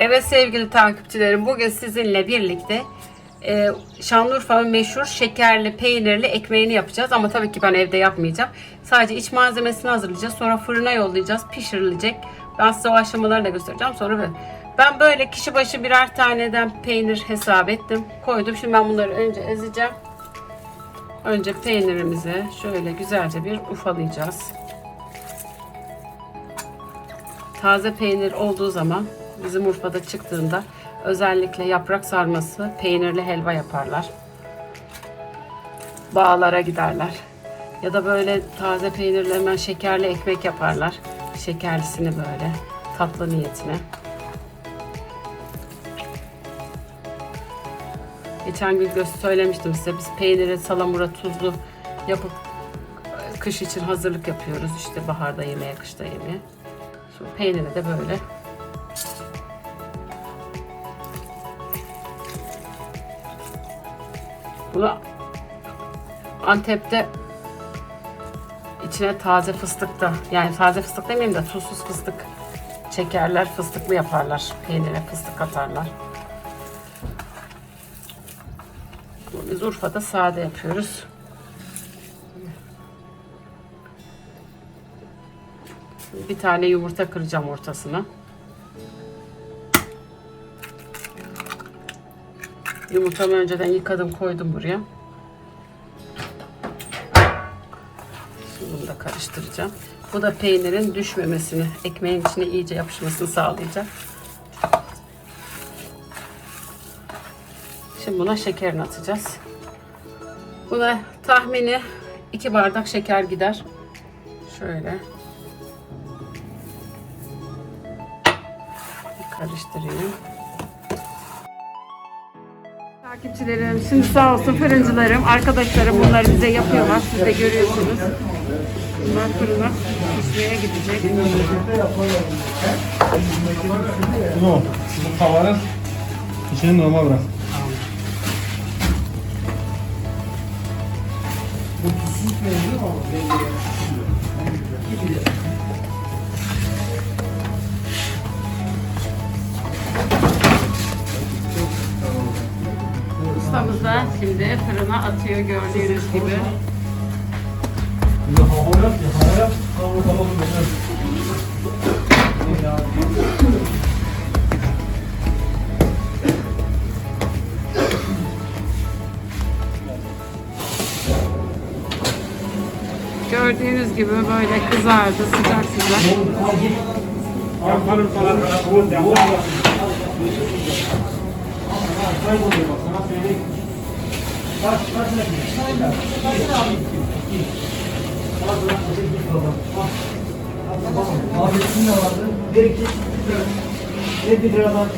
Evet sevgili takipçilerim bugün sizinle birlikte e, Şanlıurfa'nın meşhur şekerli peynirli ekmeğini yapacağız ama tabii ki ben evde yapmayacağım. Sadece iç malzemesini hazırlayacağız sonra fırına yollayacağız pişirilecek. Ben size o aşamaları da göstereceğim sonra böyle. Ben böyle kişi başı birer taneden peynir hesap ettim koydum. Şimdi ben bunları önce ezeceğim. Önce peynirimizi şöyle güzelce bir ufalayacağız. Taze peynir olduğu zaman bizim Urfa'da çıktığında özellikle yaprak sarması, peynirli helva yaparlar. Bağlara giderler. Ya da böyle taze peynirli hemen şekerli ekmek yaparlar. Şekerlisini böyle tatlı niyetine. Geçen gün söylemiştim size biz peyniri salamura tuzlu yapıp kış için hazırlık yapıyoruz. İşte baharda yemeğe, kışta yemeğe. Şimdi peyniri de böyle Bunu Antep'te içine taze fıstık da yani taze fıstık demeyeyim de tuzsuz fıstık çekerler, fıstıklı yaparlar. Peynire fıstık katarlar. Ama Biz Urfa'da sade yapıyoruz. Bir tane yumurta kıracağım ortasına. Yumurtamı önceden yıkadım koydum buraya. Şimdi bunu da karıştıracağım. Bu da peynirin düşmemesini, ekmeğin içine iyice yapışmasını sağlayacak. Şimdi buna şekerini atacağız. Buna tahmini 2 bardak şeker gider. Şöyle. Bir karıştırayım. Takipçilerim, şimdi sağ olsun fırıncılarım, arkadaşlarım bunları bize yapıyorlar. Siz de görüyorsunuz. Bunlar fırına pişmeye gidecek. Bunu bu tavanın içine normal bırak. Ustamız da şimdi fırına atıyor gördüğünüz gibi. Bir de hava yap, ya hava yap. Hava tamam bekler. Gördüğünüz gibi böyle kızardı sıcak sıcak. Yaparım falan. Bu devam. Abi ne vardı? Bir iki, bir bir liradan